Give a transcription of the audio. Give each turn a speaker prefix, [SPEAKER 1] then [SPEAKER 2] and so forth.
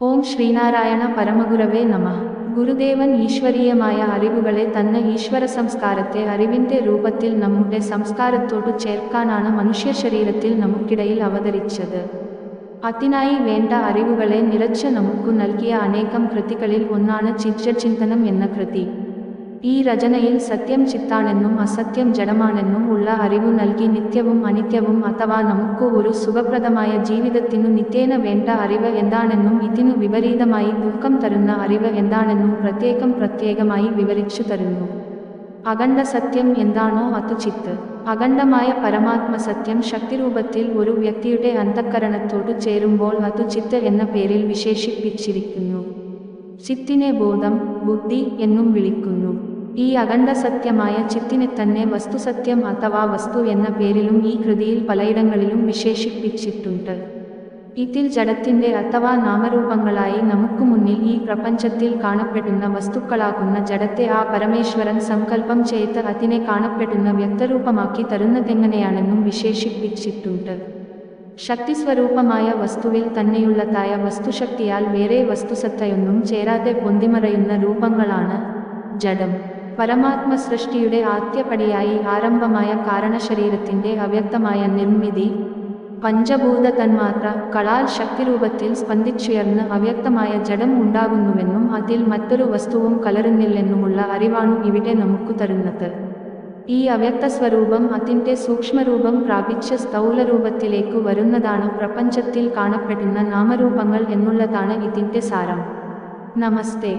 [SPEAKER 1] ഓം ശ്രീനാരായണ പരമഗുരവേ നമ. ഗുരുദേവൻ ഈശ്വരീയമായ അറിവുകളെ തന്ന ഈശ്വര സംസ്കാരത്തെ അറിവിന്റെ രൂപത്തിൽ നമ്മുടെ സംസ്കാരത്തോടു ചേർക്കാനാണ് മനുഷ്യ ശരീരത്തിൽ നമുക്കിടയിൽ അവതരിച്ചത്. അതിനായി വേണ്ട അറിവുകളെ നിറച്ച് നമുക്കു നൽകിയ അനേകം കൃതികളിൽ ഒന്നാണ് ചിത്രചിന്തനം എന്ന കൃതി. ഈ രചനയിൽ സത്യം ചിത്താണെന്നും അസത്യം ജഡമാണെന്നും ഉള്ള അറിവ് നൽകി നിത്യവും അനിത്യവും അഥവാ നമുക്ക് ഒരു സുഖപ്രദമായ ജീവിതത്തിനു നിത്യേന വേണ്ട അറിവ് എന്താണെന്നും ഇതിനു വിപരീതമായി ദുഃഖം തരുന്ന അറിവ് എന്താണെന്നും പ്രത്യേകം പ്രത്യേകമായി വിവരിച്ചു തരുന്നു. അഖണ്ഡ സത്യം എന്താണോ അത് ചിത്ത്. അഖണ്ഡമായ പരമാത്മ സത്യം ശക്തിരൂപത്തിൽ ഒരു വ്യക്തിയുടെ അന്ധക്കരണത്തോട് ചേരുമ്പോൾ അത് ചിത്ത് എന്ന പേരിൽ വിശേഷിപ്പിച്ചിരിക്കുന്നു. ചിത്തിനെ ബോധം ബുദ്ധി എന്നും വിളിക്കുന്നു. ഈ അഖണ്ഡ സത്യമായ ചിത്തിനെ തന്നെ വസ്തുസത്യം അഥവാ വസ്തു എന്ന പേരിലും ഈ കൃതിയിൽ പലയിടങ്ങളിലും വിശേഷിപ്പിച്ചിട്ടുണ്ട്. ഇതിൽ ജഡത്തിന്റെ അഥവാ നാമരൂപങ്ങളായി നമുക്ക് മുന്നിൽ ഈ പ്രപഞ്ചത്തിൽ കാണപ്പെടുന്ന വസ്തുക്കളാകുന്ന ജഡത്തെ ആ പരമേശ്വരൻ സങ്കല്പം ചെയ്ത് അതിനെ കാണപ്പെടുന്ന വ്യക്തരൂപമാക്കി തരുന്നതെങ്ങനെയാണെന്നും വിശേഷിപ്പിച്ചിട്ടുണ്ട്. ശക്തിസ്വരൂപമായ വസ്തുവിൽ തന്നെയുള്ളതായ വസ്തുശക്തിയാൽ വേറെ വസ്തുസത്തയൊന്നും ചേരാതെ പൊന്തിമറയുന്ന രൂപങ്ങളാണ് ജഡം. പരമാത്മ സൃഷ്ടിയുടെ ആദ്യപടിയായി ആരംഭമായ കാരണശരീരത്തിന്റെ അവ്യക്തമായ നിർമ്മിതി പഞ്ചഭൂത തന്മാത്ര കളാൽ ശക്തിരൂപത്തിൽ സ്പന്ദിച്ചുയർന്ന് അവ്യക്തമായ ജഡം ഉണ്ടാകുന്നുവെന്നും അതിൽ മറ്റൊരു വസ്തുവും കലരുന്നില്ലെന്നുമുള്ള അറിവാണ് ഇവിടെ നമുക്ക് തരുന്നത്. ഈ അവ്യക്ത സ്വരൂപം അതിന്റെ സൂക്ഷ്മരൂപം പ്രാപിച്ച് സ്ഥൗലരൂപത്തിലേക്ക് വരുന്നതാണ് പ്രപഞ്ചത്തിൽ കാണപ്പെടുന്ന നാമരൂപങ്ങൾ എന്നുള്ളതാണ് ഇതിന്റെ സാരം. നമസ്തേ.